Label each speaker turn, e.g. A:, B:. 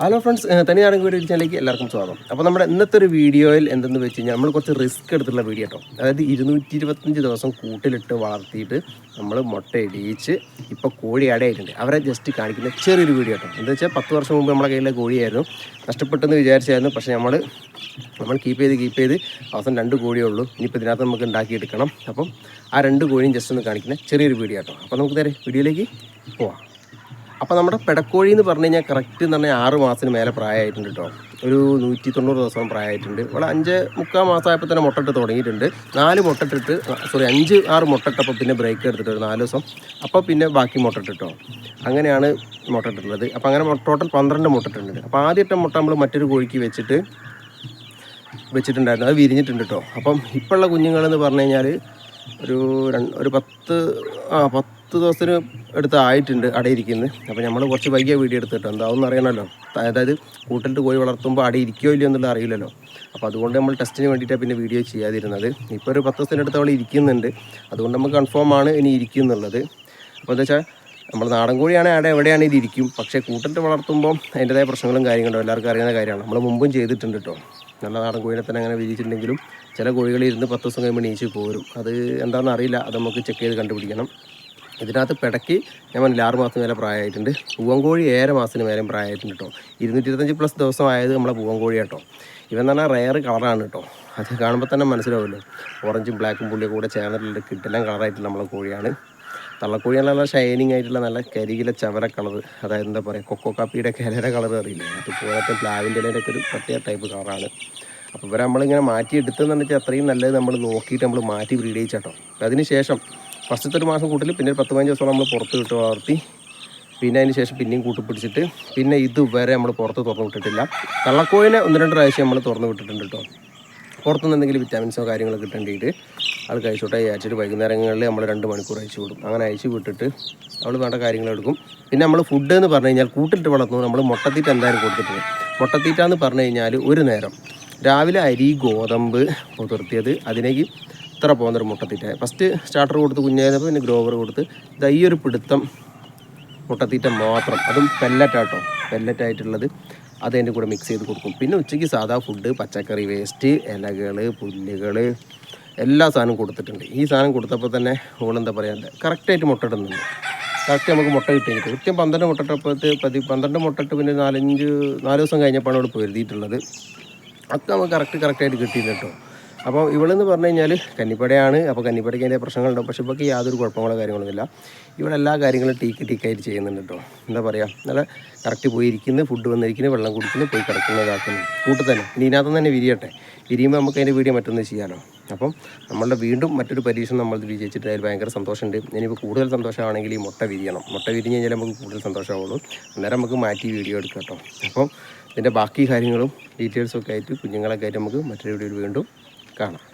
A: Hello friends തനിയാണെങ്കിൽ video ചാനലിലേക്ക് എല്ലാവർക്കും സ്വാഗതം. അപ്പോൾ നമ്മുടെ ഇന്നത്തെ ഒരു വീഡിയോയിൽ എന്തെന്ന് വെച്ച് കഴിഞ്ഞാൽ നമ്മൾ കുറച്ച് റിസ്ക് എടുത്തുള്ള വീഡിയോ കേട്ടോ. അതായത് ഇരുന്നൂറ്റി ഇരുപത്തഞ്ച് ദിവസം കൂട്ടിലിട്ട് വളർത്തിയിട്ട് നമ്മൾ മുട്ട ഇടിയിച്ച് ഇപ്പോൾ കോഴി അടയായിട്ടുണ്ട്. അവരെ ജസ്റ്റ് കാണിക്കുന്ന ചെറിയൊരു വീഡിയോ കേട്ടോ. എന്താ വെച്ചാൽ പത്ത് വർഷം മുമ്പ് നമ്മളെ കയ്യിലെ കോഴിയായിരുന്നു. നഷ്ടപ്പെട്ടെന്ന് വിചാരിച്ചായിരുന്നു. പക്ഷേ നമ്മൾ നമ്മൾ കീപ്പ് ചെയ്ത് കീപ്പ് ചെയ്ത് അവസാനം രണ്ട് കോഴിയേ ഉള്ളൂ. ഇനിയിപ്പോൾ ഇതിനകത്ത് നമുക്ക് ഉണ്ടാക്കിയെടുക്കണം അപ്പം ആ രണ്ട് കോഴിയും ജസ്റ്റ് ഒന്ന് കാണിക്കുന്ന ചെറിയൊരു വീഡിയോ കേട്ടോ. അപ്പോൾ നമുക്ക് നേരെ വീഡിയോയിലേക്ക് പോവാം. അപ്പോൾ നമ്മുടെ പെടക്കോഴി എന്ന് പറഞ്ഞു കഴിഞ്ഞാൽ കറക്റ്റ് എന്ന് പറഞ്ഞാൽ ആറ് മാസത്തിന് മേലെ പ്രായമായിട്ടുണ്ട് കേട്ടോ ഒരു നൂറ്റി തൊണ്ണൂറ് ദിവസം പ്രായമായിട്ടുണ്ട്. ഇവിടെ അഞ്ച് മുക്കാൽ മാസമായപ്പോൾ തന്നെ മുട്ടട്ട് തുടങ്ങിയിട്ടുണ്ട്. നാല് മുട്ടട്ടിട്ട് സോറി അഞ്ച് ആറ് മുട്ടട്ടപ്പോൾ പിന്നെ ബ്രേക്ക് എടുത്തിട്ട് ഒരു നാല് ദിവസം. അപ്പോൾ പിന്നെ ബാക്കി മുട്ടട്ടിട്ടോ അങ്ങനെയാണ് മുട്ടട്ടിട്ടുള്ളത് അപ്പോൾ അങ്ങനെ ടോട്ടൽ പന്ത്രണ്ട് മുട്ടട്ടുണ്ട് അപ്പോൾ ആദ്യത്തെ മുട്ട നമ്മൾ മറ്റൊരു കോഴിക്ക് വെച്ചിട്ട് വെച്ചിട്ടുണ്ടായിരുന്നു. അത് വിരിഞ്ഞിട്ടുണ്ട് കേട്ടോ അപ്പം ഇപ്പോഴുള്ള കുഞ്ഞുങ്ങളെന്ന് പറഞ്ഞു കഴിഞ്ഞാൽ ഒരു ഒരു പത്ത് ആ പത്ത് ദിവസത്തിന് അടുത്ത് ആയിട്ടുണ്ട് അടയിരിക്കുന്നത്. അപ്പോൾ നമ്മൾ കുറച്ച് വൈകിയ വീഡിയോ എടുത്തിട്ട് എന്താവും അറിയണമല്ലോ. അതായത് കൂട്ടിലിട്ട് കോഴി വളർത്തുമ്പോൾ അടയിരിക്കോ ഇല്ലയോ എന്നുള്ളത് അറിയില്ലല്ലോ. അപ്പോൾ അതുകൊണ്ട് നമ്മൾ ടെസ്റ്റിന് വേണ്ടിയിട്ടാണ് പിന്നെ വീഡിയോ ചെയ്യാതിരുന്നത്. ഇപ്പോൾ ഒരു പത്ത് ദിവസത്തിന്റെ അടുത്ത് അവൾ ഇരിക്കുന്നുണ്ട്. അതുകൊണ്ട് നമുക്ക് കൺഫേം ആണ് ഇനി ഇരിക്കും എന്നുള്ളത്. അപ്പോൾ എന്താ വെച്ചാൽ നമ്മൾ നാടൻ കോഴിയാണെങ്കിൽ അവിടെ എവിടെയാണ് ഇത് ഇരിക്കും. പക്ഷേ കൂട്ടിട്ട് വളർത്തുമ്പോൾ അതിന്റെതായ പ്രശ്നങ്ങളും കാര്യങ്ങളും എല്ലാവർക്കും അറിയുന്ന കാര്യമാണ്. നമ്മൾ മുമ്പും ചെയ്തിട്ടുണ്ട് കേട്ടോ. നല്ല നാടൻ കോഴിനെ തന്നെ അങ്ങനെ വിരിച്ചിട്ടുണ്ടെങ്കിലും ചില കോഴികൾ ഇരുന്ന് പത്ത് ദിവസം കഴിയുമ്പോൾ നീച്ച് പോരും. അത് എന്താണെന്ന് അറിയില്ല. അത് നമുക്ക് ചെക്ക് ചെയ്ത് കണ്ടുപിടിക്കണം. ഇതിനകത്ത് പിടയ്ക്ക് ഞാൻ പറഞ്ഞില്ല ആറ് മാസം മേലെ പ്രായമായിട്ടുണ്ട്. പൂവൻകോഴി ഏഴര മാസത്തിന് മേലെ പ്രായമായിട്ടുണ്ട് കേട്ടോ ഇരുന്നൂറ്റി ഇരുപത്തഞ്ച് പ്ലസ് ആയത് നമ്മളെ പൂവൻകോഴി കേട്ടോ എന്ന് പറഞ്ഞാൽ റയർ കളറാണ് കേട്ടോ അത് കാണുമ്പോൾ തന്നെ മനസ്സിലാവുമല്ലോ. ഓറഞ്ചും ബ്ലാക്കും പുള്ളിയും കൂടെ ചേർന്നിട്ടുള്ള കിട്ടെല്ലാം കളറായിട്ടുള്ള നമ്മളെ കോഴിയാണ്. തള്ളക്കോഴി നല്ല ഷൈനിങ് ആയിട്ടുള്ള നല്ല കരികിലെ ചവര കളർ അതായത് എന്താ പറയുക കൊക്കോ കാപ്പിയുടെ കിലയുടെ കളർ അറിയില്ലേ അതുപോലത്തെ പ്ലാവിന്റെ ഇലയിലൊക്കെ ഒരു പ്രത്യേക ടൈപ്പ് കളറാണ് അപ്പോൾ ഇവരെ നമ്മളിങ്ങനെ മാറ്റി എടുത്തെന്ന് വെച്ചാൽ അത്രയും നല്ലത് നമ്മൾ നോക്കിയിട്ട് നമ്മൾ മാറ്റി ബ്രീഡ് ചെയ്യിച്ചാട്ടോ അതിന് ശേഷം ഫസ്റ്റത്തെ ഒരു മാസം കൂട്ടിൽ പിന്നെ ഒരു പത്ത് പതിനഞ്ച് ദിവസം നമ്മൾ പുറത്ത് വിട്ട് വളർത്തി പിന്നെ അതിന് ശേഷം പിന്നെയും കൂട്ടിപ്പിടിച്ചിട്ട് പിന്നെ ഇതുവരെ നമ്മൾ പുറത്ത് തുറന്നു വിട്ടിട്ടില്ല. തള്ളക്കോഴിനെ ഒന്ന് രണ്ട് പ്രാവശ്യം നമ്മൾ തുറന്നു വിട്ടിട്ടുണ്ട് കേട്ടോ പുറത്തുനിന്ന് എന്തെങ്കിലും വിറ്റാമിൻസോ കാര്യങ്ങളോ കിട്ടേണ്ടിയിട്ട് ആൾ കഴിച്ചോട്ടെ അയച്ചിട്ട് വൈകുന്നേരങ്ങളിൽ നമ്മൾ രണ്ട് മണിക്കൂർ അയച്ചു വിടും. അങ്ങനെ അയച്ചു വിട്ടിട്ട് അവൾ വേണ്ട കാര്യങ്ങൾ എടുക്കും. പിന്നെ നമ്മൾ ഫുഡ് എന്ന് പറഞ്ഞു കഴിഞ്ഞാൽ കൂട്ടിട്ട് വളർത്തുന്നു നമ്മൾ മുട്ടത്തീറ്റ എന്തായാലും കൊടുത്തിട്ടുണ്ട്. മുട്ടത്തീറ്റ എന്ന് പറഞ്ഞു കഴിഞ്ഞാൽ ഒരു നേരം. രാവിലെ അരി ഗോതമ്പ് കുതിർത്തിയത് അതിലേക്ക് ഇത്ര പോകുന്നൊരു മുട്ടത്തീറ്റ. ഫസ്റ്റ് സ്റ്റാർട്ടർ കൊടുത്ത് കുഞ്ഞായിരുന്നപ്പോൾ പിന്നെ ഗ്രോവർ കൊടുത്ത് ഇതാ ഈ ഒരു പിടുത്തം മുട്ടത്തീറ്റ മാത്രം. അതും പെല്ലറ്റാട്ടോ പെല്ലറ്റായിട്ടുള്ളത് അത് അതിന്റെ കൂടെ മിക്സ് ചെയ്ത് കൊടുക്കും. പിന്നെ ഉച്ചയ്ക്ക് സാധാ ഫുഡ് പച്ചക്കറി വേസ്റ്റ് ഇലകൾ പുല്ലുകൾ എല്ലാ സാധനവും കൊടുത്തിട്ടുണ്ട്. ഈ സാധനം കൊടുത്തപ്പോൾ തന്നെ ഓളെന്താ പറയുക കറക്റ്റായിട്ട് മുട്ട ഇടുന്നുണ്ട്. കറക്റ്റ് നമുക്ക് മുട്ട കിട്ടിയിട്ട് കൃത്യം പന്ത്രണ്ട് മുട്ടട്ടപ്പോഴത്തെ പതി പന്ത്രണ്ട് മുട്ടട്ട് പിന്നെ നാലഞ്ച് നാല് ദിവസം കഴിഞ്ഞപ്പോഴാണ് ഇവിടെ പൊരുതിയിട്ടുള്ളത്. അത് നമുക്ക് കറക്റ്റ് കറക്റ്റായിട്ട് കിട്ടിയില്ല കേട്ടോ. അപ്പോൾ ഇവളെന്ന് പറഞ്ഞു കഴിഞ്ഞാൽ കന്നിപ്പടയാണ്. അപ്പോൾ കന്നിപ്പടയ്ക്ക് അതിന്റെ പ്രശ്നങ്ങളുണ്ടാവും. പക്ഷേ ഇവൾക്ക് യാതൊരു കുഴപ്പങ്ങളോ കാര്യങ്ങളൊന്നുമില്ല. ഇവിടെ എല്ലാ കാര്യങ്ങളും ടീക്ക് ടീക്കായിട്ട് ചെയ്യുന്നുണ്ട് കേട്ടോ. എന്താ പറയുക? നല്ല കറക്റ്റ് പോയി ഇരിക്കുന്നു ഫുഡ് വന്നിരിക്കുന്നു വെള്ളം കുടിക്കുന്നു പോയി കിടക്കുന്നു ഇതാക്കുന്നു കൂട്ട് തന്നെ ഇനി ഇതിനകത്ത് തന്നെ വിരിയട്ടെ. വിരിയുമ്പോൾ നമുക്ക് അതിന്റെ വീഡിയോ മറ്റൊന്ന് ചെയ്യാമല്ലോ അപ്പം നമ്മളുടെ വീണ്ടും മറ്റൊരു പരീക്ഷണം നമ്മൾ വിജയിച്ചിട്ട് അതിൽ ഭയങ്കര സന്തോഷമുണ്ട്. ഇനിയിപ്പോൾ കൂടുതൽ സന്തോഷമാണെങ്കിൽ ഈ മുട്ട വിരിയണം. മുട്ട വിരിഞ്ഞ് കഴിഞ്ഞാൽ നമുക്ക് കൂടുതൽ സന്തോഷമാവുള്ളൂ. അന്നേരം നമുക്ക് മാറ്റി വീഡിയോ എടുക്കാം കേട്ടോ. അപ്പം ഇതിന്റെ ബാക്കി കാര്യങ്ങളും ഡീറ്റെയിൽസും ഒക്കെ ആയിട്ട് കുഞ്ഞുങ്ങളൊക്കെ ആയിട്ട് നമുക്ക് മറ്റൊരു വീഡിയോയിൽ വീണ്ടും Ghana.